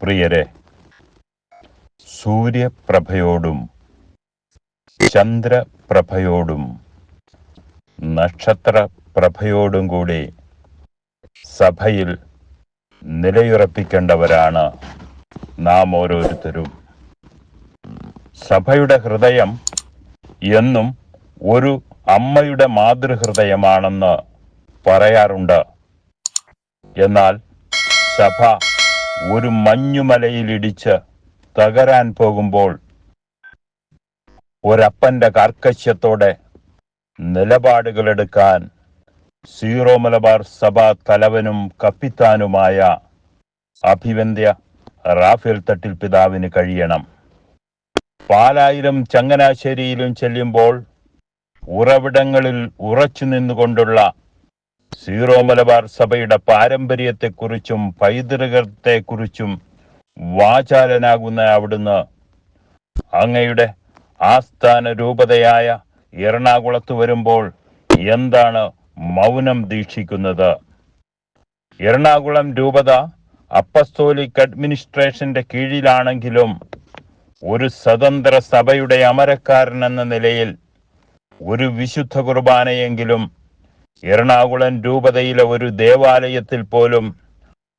പ്രിയരെ സൂര്യപ്രഭയോടും ചന്ദ്രപ്രഭയോടും നക്ഷത്രപ്രഭയോടും കൂടി സഭയിൽ നിലയുറപ്പിക്കേണ്ടവരാണ് നാം ഓരോരുത്തരും. സഭയുടെ ഹൃദയം എന്നും ഒരു അമ്മയുടെ മാതൃഹൃദയമാണെന്ന് പറയാറുണ്ട്. എന്നാൽ സഭ ഒരു മഞ്ഞുമലയിലിടിച്ച് തകരാൻ പോകുമ്പോൾ ഒരപ്പന്റെ കാർക്കശ്യത്തോടെ നിലപാടുകളെടുക്കാൻ സീറോ മലബാർ സഭാ തലവനും കപ്പിത്താനുമായ അഭിവന്ദ്യ റാഫേൽ തട്ടിൽ പിതാവിന് കഴിയണം. പാലായിലും ചങ്ങനാശ്ശേരിയിലും ചെല്ലുമ്പോൾ ഉറവിടങ്ങളിൽ ഉറച്ചു നിന്നുകൊണ്ടുള്ള സീറോ മലബാർ സഭയുടെ പാരമ്പര്യത്തെക്കുറിച്ചും പൈതൃകത്തെക്കുറിച്ചും വാചാലനാകുന്ന അവിടുന്ന് അങ്ങയുടെ ആസ്ഥാന രൂപതയായ എറണാകുളത്ത് വരുമ്പോൾ എന്താണ് മൗനം ദീക്ഷിക്കുന്നത്? എറണാകുളം രൂപത അപ്പസ്തോലിക് അഡ്മിനിസ്ട്രേഷന്റെ കീഴിലാണെങ്കിലും ഒരു സ്വതന്ത്ര സഭയുടെ അമരക്കാരൻ എന്ന നിലയിൽ ഒരു വിശുദ്ധ കുർബാനയെങ്കിലും എറണാകുളം രൂപതയിലെ ഒരു ദേവാലയത്തിൽ പോലും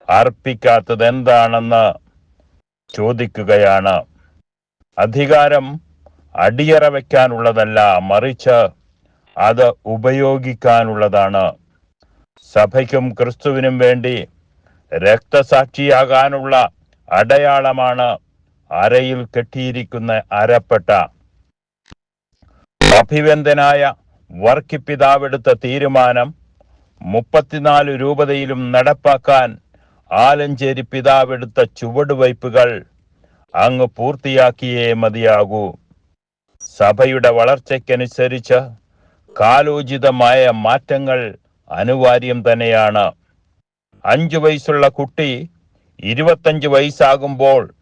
അർപ്പിക്കാത്തത് എന്താണെന്ന് ചോദിക്കുകയാണ്. അധികാരം അടിയറ വയ്ക്കാനുള്ളതല്ല മറിച്ച് അത് ഉപയോഗിക്കാനുള്ളതാണ്. സഭയ്ക്കും ക്രിസ്തുവിനും വേണ്ടി രക്തസാക്ഷിയാകാനുള്ള അടയാളമാണ് അരയിൽ കെട്ടിയിരിക്കുന്ന അരപ്പെട്ട. അഭിവന്ദനായ വർക്കിപ്പിതാവെടുത്ത തീരുമാനം മുപ്പത്തിനാല് രൂപതയിലും നടപ്പാക്കാൻ ആലഞ്ചേരി പിതാവെടുത്ത ചുവടുവയ്പ്പുകൾ അങ്ങ് പൂർത്തിയാക്കിയേ മതിയാകൂ. സഭയുടെ വളർച്ചയ്ക്കനുസരിച്ച് കാലോചിതമായ മാറ്റങ്ങൾ അനിവാര്യം തന്നെയാണ്. അഞ്ചു വയസ്സുള്ള കുട്ടി ഇരുപത്തഞ്ച് വയസ്സാകുമ്പോൾ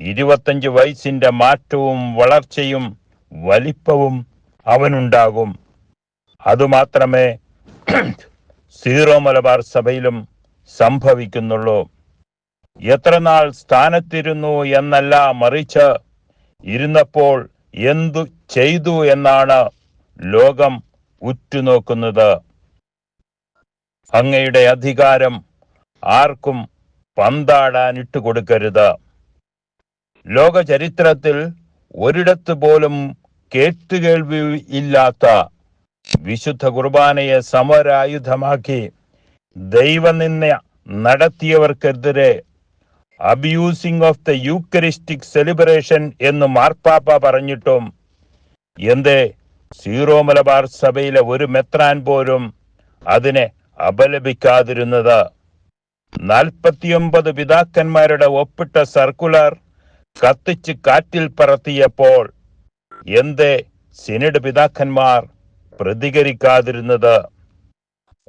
ഇരുപത്തഞ്ച് വയസ്സിന്റെ മാറ്റവും വളർച്ചയും വലിപ്പവും അവനുണ്ടാകും. അതുമാത്രമേ സീറോ മലബാർ സഭയിലും സംഭവിക്കുന്നുള്ളൂ. എത്രനാൾ സ്ഥാനത്തിരുന്നു എന്നല്ല മറിച്ച് ഇരുന്നപ്പോൾ എന്തു ചെയ്തു എന്നാണ് ലോകം ഉറ്റുനോക്കുന്നത്. അങ്ങയുടെ അധികാരം ആർക്കും പന്താടാൻ കൊടുക്കരുത്. ലോക ചരിത്രത്തിൽ ഒരിടത്ത് പോലും കേട്ടുകേൾവി ഇല്ലാത്ത വിശുദ്ധ കുർബാനയെ സമരായുധമാക്കി. ദൈവനിന്ദ നടത്തിയവർക്കെതിരെ abusing of the eucharistic celebration എന്ന് മാർപ്പാപ്പ പറഞ്ഞിട്ടും എന്തേ സീറോ മലബാർ സഭയിലെ ഒരു മെത്രാൻ പോലും അതിനെ അപലപിക്കാതിരുന്നത്. നാൽപ്പത്തിയൊമ്പത് പിതാക്കന്മാരുടെ ഒപ്പിട്ട സർക്കുലർ കത്തിച്ച് കാറ്റിൽ പറത്തിയപ്പോൾ എന്തേ സിനഡ് പിതാക്കന്മാർ പ്രതികരിക്കാതിരുന്നത്.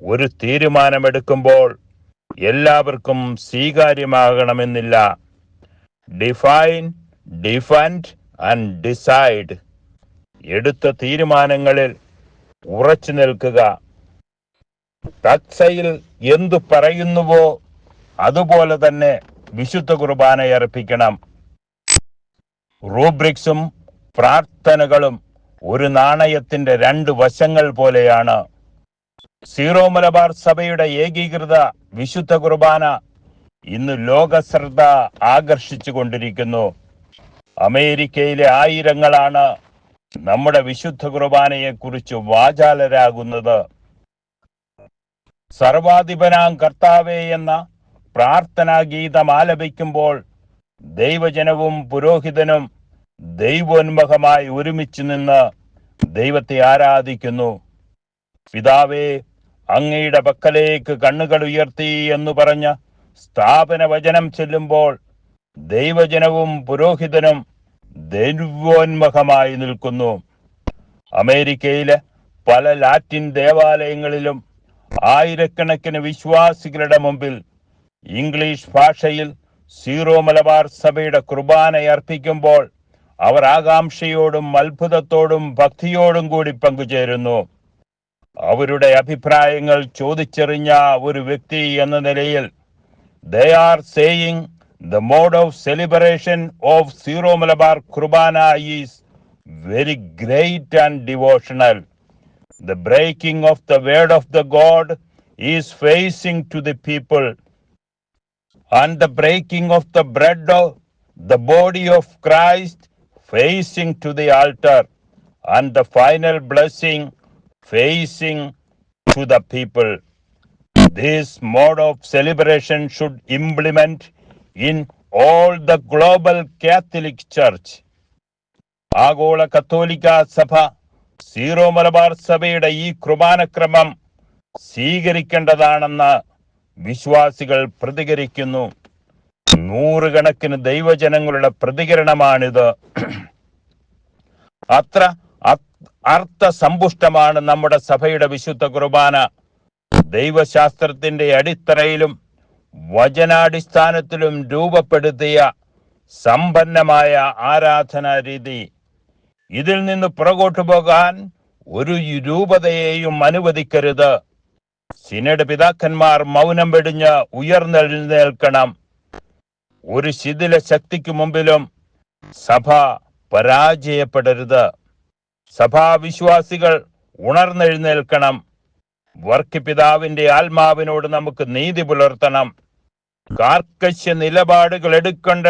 ഒരു തീരുമാനമെടുക്കുമ്പോൾ എല്ലാവർക്കും സ്വീകാര്യമാകണമെന്നില്ല. ഡിഫൈൻ ഡിഫൻഡ് ആൻഡ് ഡിസൈഡ് എടുത്ത തീരുമാനങ്ങളിൽ ഉറച്ചു നിൽക്കുക. തക്സയിൽ എന്തു പറയുന്നുവോ അതുപോലെ തന്നെ വിശുദ്ധ കുർബാനയർപ്പിക്കണം റൂബ്രിക്സും പ്രാർത്ഥനകളും ഒരു നാണയത്തിന്റെ രണ്ട് വശങ്ങൾ പോലെയാണ്. സീറോ മലബാർ സഭയുടെ ഏകീകൃത വിശുദ്ധ കുർബാന ഇന്ന് ലോക ശ്രദ്ധ ആകർഷിച്ചു കൊണ്ടിരിക്കുന്നു അമേരിക്കയിലെ ആയിരങ്ങളാണ് നമ്മുടെ വിശുദ്ധ കുർബാനയെ കുറിച്ച് വാചാലരാകുന്നത്. സർവാധിപനാം കർത്താവേ എന്ന പ്രാർത്ഥനാ ഗീതം ആലപിക്കുമ്പോൾ ദൈവജനവും പുരോഹിതനും ദൈവോന്മുഖമായി ഒരുമിച്ച് നിന്ന് ദൈവത്തെ ആരാധിക്കുന്നു. പിതാവേ അങ്ങയുടെ പക്കലേക്ക് കണ്ണുകൾ ഉയർത്തി എന്ന് പറഞ്ഞ സ്ഥാപന വചനം ചെല്ലുമ്പോൾ ദൈവജനവും പുരോഹിതനും ദൈവോന്മുഖമായി നിൽക്കുന്നു. അമേരിക്കയിലെ പല ലാറ്റിൻ ദേവാലയങ്ങളിലും ആയിരക്കണക്കിന് വിശ്വാസികളുടെ മുമ്പിൽ ഇംഗ്ലീഷ് ഭാഷയിൽ സീറോ മലബാർ സഭയുടെ കുർബാന അർപ്പിക്കുമ്പോൾ അവർ ആകാംക്ഷയോടും അത്ഭുതത്തോടും ഭക്തിയോടും കൂടി പങ്കുചേരുന്നു. അവരുടെ അഭിപ്രായങ്ങൾ ചോദിച്ചെറിഞ്ഞ ഒരു വ്യക്തി എന്ന നിലയിൽ they are saying the mode of celebration of Syro Malabar Qurbana is very great and devotional the breaking of the word of the God is facing to the people and the breaking of the bread of the body of Christ facing to the altar, and the final blessing facing to the people. This mode of celebration should implement in all the global Catholic Church. ആഗോള കത്തോലിക്ക സഭ zero Malabar സഭയുടെ ഈ കുർബാനക്രമം സ്വീകരിക്കേണ്ടതാണെന്ന് വിശ്വാസികൾ പ്രതികരിക്കുന്നു നൂറുകണക്കിന് ദൈവജനങ്ങളുടെ പ്രതികരണമാണിത്. അത്ര അർത്ഥ അർത്ഥസമ്പുഷ്ടമാണ് നമ്മുടെ സഭയുടെ വിശുദ്ധ കുർബാന. ദൈവശാസ്ത്രത്തിന്റെ അടിത്തറയിലും വചനാടിസ്ഥാനത്തിലും രൂപപ്പെടുത്തിയ സമ്പന്നമായ ആരാധനാ രീതി. ഇതിൽ നിന്ന് പുറകോട്ടു പോകാൻ ഒരു രൂപതയെയും അനുവദിക്കരുത്. സിനഡ് പിതാക്കന്മാർ മൗനം വെടിഞ്ഞ് ഉയർന്നെഴുന്നേൽക്കണം. ഒരു ശിഥില ശക്തിക്ക് മുമ്പിലും സഭ പരാജയപ്പെടരുത്. സഭാവിശ്വാസികൾ ഉണർന്നെഴുന്നേൽക്കണം. വർക്കിപിതാവിന്റെ ആത്മാവിനോട് നമുക്ക് നീതി പുലർത്തണം. കാർക്കശ്യ നിലപാടുകൾ എടുക്കേണ്ട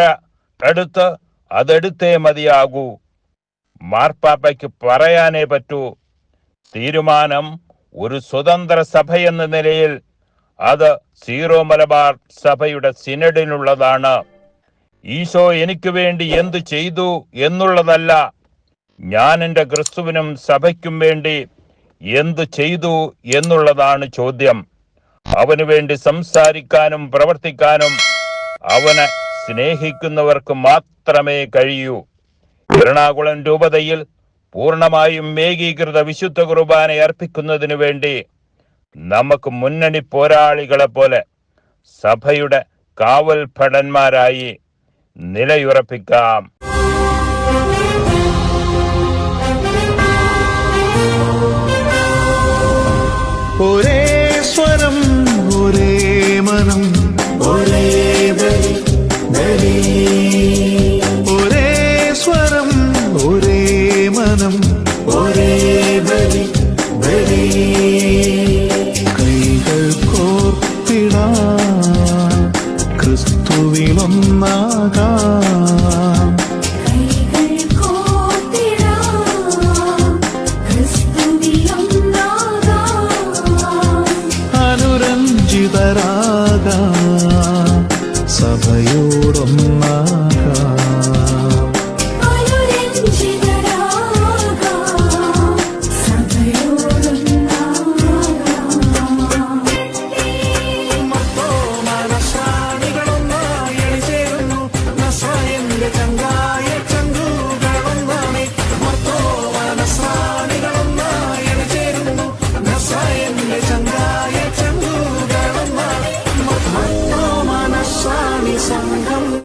എടുത്ത് അതെടുത്തേ മതിയാകൂ. മാർപ്പാപ്പയ്ക്ക് പറയാനേ പറ്റൂ. തീരുമാനം ഒരു സ്വതന്ത്ര സഭയെന്ന നിലയിൽ അത് സീറോ മലബാർ സഭയുടെ സിനഡിനുള്ളതാണ് ഈശോ എനിക്ക് വേണ്ടി എന്തു ചെയ്തു എന്നുള്ളതല്ല ഞാൻ എന്റെ ക്രിസ്തുവിനും സഭയ്ക്കും വേണ്ടി എന്തു ചെയ്തു എന്നുള്ളതാണ് ചോദ്യം. അവന് വേണ്ടി സംസാരിക്കാനും പ്രവർത്തിക്കാനും അവനെ സ്നേഹിക്കുന്നവർക്ക് മാത്രമേ കഴിയൂ. എറണാകുളം രൂപതയിൽ പൂർണമായും ഏകീകൃത വിശുദ്ധ കുർബാന അർപ്പിക്കുന്നതിനു വേണ്ടി നമുക്ക് മുന്നണി പോരാളികളെ പോലെ സഭയുടെ കാവൽ ഭടന്മാരായി നിലയുറപ്പിക്കാം. ക്രിസ്തുവിലൊന്നാകാം